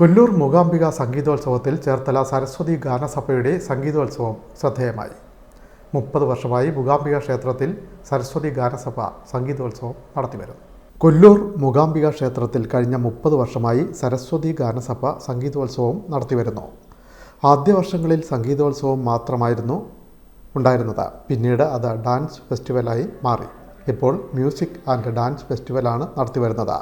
കൊല്ലൂർ മൂകാംബിക സംഗീതോത്സവത്തിൽ ചേർത്തല സരസ്വതി ഗാനസഭയുടെ സംഗീതോത്സവം ശ്രദ്ധേയമായി. മുപ്പത് വർഷമായി മൂകാംബിക ക്ഷേത്രത്തിൽ സരസ്വതി ഗാനസഭ സംഗീതോത്സവം നടത്തിവരുന്നു. കൊല്ലൂർ മൂകാംബിക ക്ഷേത്രത്തിൽ കഴിഞ്ഞ മുപ്പത് വർഷമായി സരസ്വതി ഗാനസഭ സംഗീതോത്സവം നടത്തിവരുന്നു. ആദ്യ വർഷങ്ങളിൽ സംഗീതോത്സവം മാത്രമായിരുന്നു ഉണ്ടായിരുന്നത്. പിന്നീട് അത് ഡാൻസ് ഫെസ്റ്റിവലായി മാറി. ഇപ്പോൾ മ്യൂസിക് ആൻഡ് ഡാൻസ് ഫെസ്റ്റിവലാണ് നടത്തിവരുന്നത്.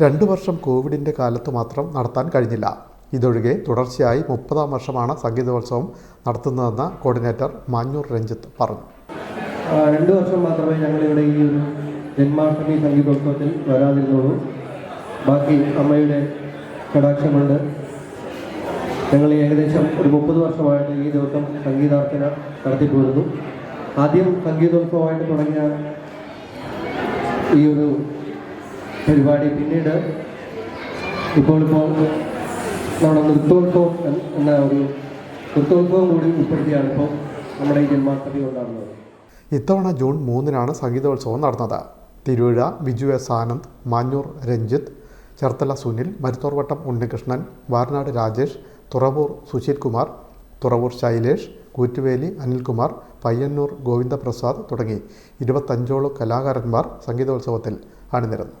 രണ്ടു വർഷം കോവിഡിന്റെ കാലത്ത് മാത്രം നടത്താൻ കഴിഞ്ഞില്ല. ഇതൊഴികെ തുടർച്ചയായി മുപ്പതാം വർഷമാണ് സംഗീതോത്സവം നടത്തുന്നതെന്ന് കോർഡിനേറ്റർ മാഞ്ഞൂർ രഞ്ജിത്ത് പറഞ്ഞു. രണ്ട് വർഷം മാത്രമേ ഞങ്ങളിവിടെ ഈ ജന്മാഷ്ടമി സംഗീതോത്സവത്തിൽ വരാതിരുന്നുള്ളൂ. ബാക്കി അമ്മയുടെ കടാക്ഷമുണ്ട്. ഞങ്ങൾ ഏകദേശം ഒരു മുപ്പത് വർഷമായിട്ട് ഈ ദിവസം സംഗീതാർച്ചന നടത്തിപ്പോരുന്നു. ആദ്യം സംഗീതോത്സവമായിട്ട് തുടങ്ങിയ ഈ ഒരു പരിപാടി പിന്നീട് ഇപ്പോൾ ഇപ്പോൾ നമ്മുടെ നൃത്തോത്സവം എന്ന- ഒരു നൃത്തോത്സവം കൂടി ഉൾപ്പെടുത്തിയാണ് ഇപ്പോൾ നമ്മുടെ ഈ ജന്മാഷ്ടമി കൊണ്ടാടുന്നത് ഇത്തവണ ജൂൺ മൂന്നിനാണ് സംഗീതോത്സവം നടന്നത്. തിരുവിഴ ബിജു എസ് ആനന്ദ് മാഞ്ഞൂർ രഞ്ജിത്ത് ചേർത്തല സുനിൽ മരുത്തോർവട്ടം ഉണ്ണികൃഷ്ണൻ വാർനാട് രാജേഷ് തുറവൂർ സുശീൽ കുമാർ തുറവൂർ ശൈലേഷ് കൂറ്റുവേലി അനിൽകുമാർ പയ്യന്നൂർ ഗോവിന്ദപ്രസാദ് തുടങ്ങി ഇരുപത്തഞ്ചോളം കലാകാരന്മാർ സംഗീതോത്സവത്തിൽ അണിനിരന്നു.